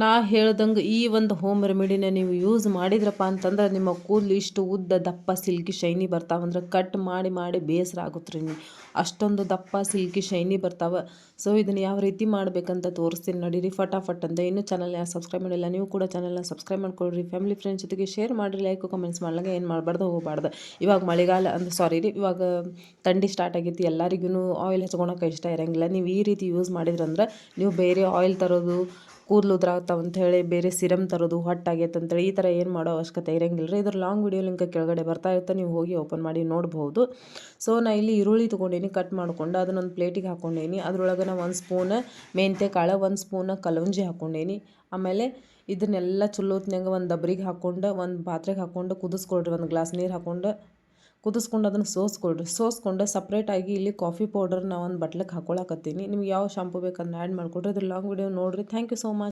ನಾ ಹೇಳ್ದಂಗೆ ಈ ಒಂದು ಹೋಮ್ ರೆಮಿಡಿನ ನೀವು ಯೂಸ್ ಮಾಡಿದ್ರಪ್ಪ ಅಂತಂದ್ರೆ ನಿಮ್ಮ ಕೂದಲು ಇಷ್ಟು ಉದ್ದ ದಪ್ಪ ಸಿಲ್ಕಿ ಶೈನಿ ಬರ್ತಾವಂದ್ರೆ ಕಟ್ ಮಾಡಿ ಮಾಡಿ ಬೇಸರ ಆಗುತ್ತೆ ರೀ ಅಷ್ಟೊಂದು ದಪ್ಪ ಸಿಲ್ಕಿ ಶೈನಿ ಬರ್ತಾವೆ. ಸೊ ಇದನ್ನು ಯಾವ ರೀತಿ ಮಾಡಬೇಕಂತ ತೋರಿಸ್ತೀನಿ ನಡೀರಿ ಫಟಾಫಟ್ ಅಂತ. ಇನ್ನೂ ಚಾನಲ್ ಯಾರು ಸಬ್ಸ್ಕ್ರೈಬ್ ಮಾಡಿಲ್ಲ, ನೀವು ಕೂಡ ಚಾನಲ್ನ ಸಬ್ಸ್ಕ್ರೈಬ್ ಮಾಡ್ಕೊಳ್ರಿ. ಫ್ಯಾಮಿಲಿ ಫ್ರೆಂಡ್ಸ್ ಜೊತೆಗೆ ಶೇರ್ ಮಾಡಿರಿ ಲೈಕ್ ಕಮೆಂಟ್ಸ್ ಮಾಡ್ಲಾಗ ಏನು ಮಾಡಬಾರ್ದು, ಹೋಗಬಾರ್ದು. ಇವಾಗ ಮಳೆಗಾಲ ಅಂದ್ರೆ ಸಾರಿ ರೀ, ಇವಾಗ ಥಂಡಿ ಸ್ಟಾರ್ಟ್ ಆಗೈತಿ ಎಲ್ಲರಿಗೂ ಆಯಿಲ್ ಹಚ್ಕೊಳಕ್ಕೆ ಇಷ್ಟ ಇರೋಂಗಿಲ್ಲ. ನೀವು ಈ ರೀತಿ ಯೂಸ್ ಮಾಡಿದ್ರಂದ್ರೆ ನೀವು ಬೇರೆ ಆಯಿಲ್ ತರೋದು ಕೂದಲು ಉದ್ರಾಗ್ತಾವ ಅಂತ ಹೇಳಿ ಬೇರೆ ಸಿರಮ್ ತರೋದು ಹೊಟ್ಟಾಗೈತೆ ಅಂತೇಳಿ ಈ ಥರ ಏನು ಮಾಡೋ ಅವಶ್ಯಕತೆ ಇರೋಂಗಿಲ್ಲ ರೀ. ಇದ್ರ ಲಾಂಗ್ ವಿಡಿಯೋ ಲಿಂಕ್ ಕೆಳಗಡೆ ಬರ್ತಾ ಇರುತ್ತೆ. ನೀವು ಹೋಗಿ ಓಪನ್ ಮಾಡಿ ನೋಡ್ಬೋದು. ಸೊ ನಾ ಇಲ್ಲಿ ಈರುಳ್ಳಿ ತೊಗೊಂಡೀನಿ ಕಟ್ ಮಾಡ್ಕೊಂಡು ಅದನ್ನೊಂದು ಪ್ಲೇಟಿಗೆ ಹಾಕ್ಕೊಂಡೇನಿ ಅದರೊಳಗೆ ನಾ ಒಂದು ಸ್ಪೂನ್ ಮೆಂತ್ಯ ಕಾಳು, ಒಂದು ಸ್ಪೂನ್ ಕಲಂಜಿ ಹಾಕ್ಕೊಂಡೇನಿ ಆಮೇಲೆ ಇದನ್ನೆಲ್ಲ ಚಲೋತ್ನಾಗ ಒಂದು ದಬ್ರಿಗೆ ಹಾಕ್ಕೊಂಡು ಒಂದು ಪಾತ್ರೆಗೆ ಹಾಕ್ಕೊಂಡು ಕುದಿಸ್ಕೊಳ್ರಿ. ಒಂದು ಗ್ಲಾಸ್ ನೀರು ಹಾಕ್ಕೊಂಡು ಕುದಿಸ್ಕೊಂಡು ಅದನ್ನು ಸೋಸ್ಕೊಳ್ರಿ. ಸೋಸ್ಕೊಂಡು ಸಪ್ರೇಟಾಗಿ ಇಲ್ಲಿ ಕಾಫಿ ಪೌಡರ್ ಒಂದು ಬಟ್ಲಕ್ಕೆ ಹಾಕೊಳಕತ್ತೀನಿ. ನಿಮ್ಗೆ ಯಾವ ಶಾಂಪು ಬೇಕಂದ್ರೆ ಆ್ಯಡ್ ಮಾಡಿಕೊಡ್ರಿ. ಅದ್ರ ಲಾಂಗ್ ವಿಡಿಯೋ ನೋಡಿರಿ. Thank you so much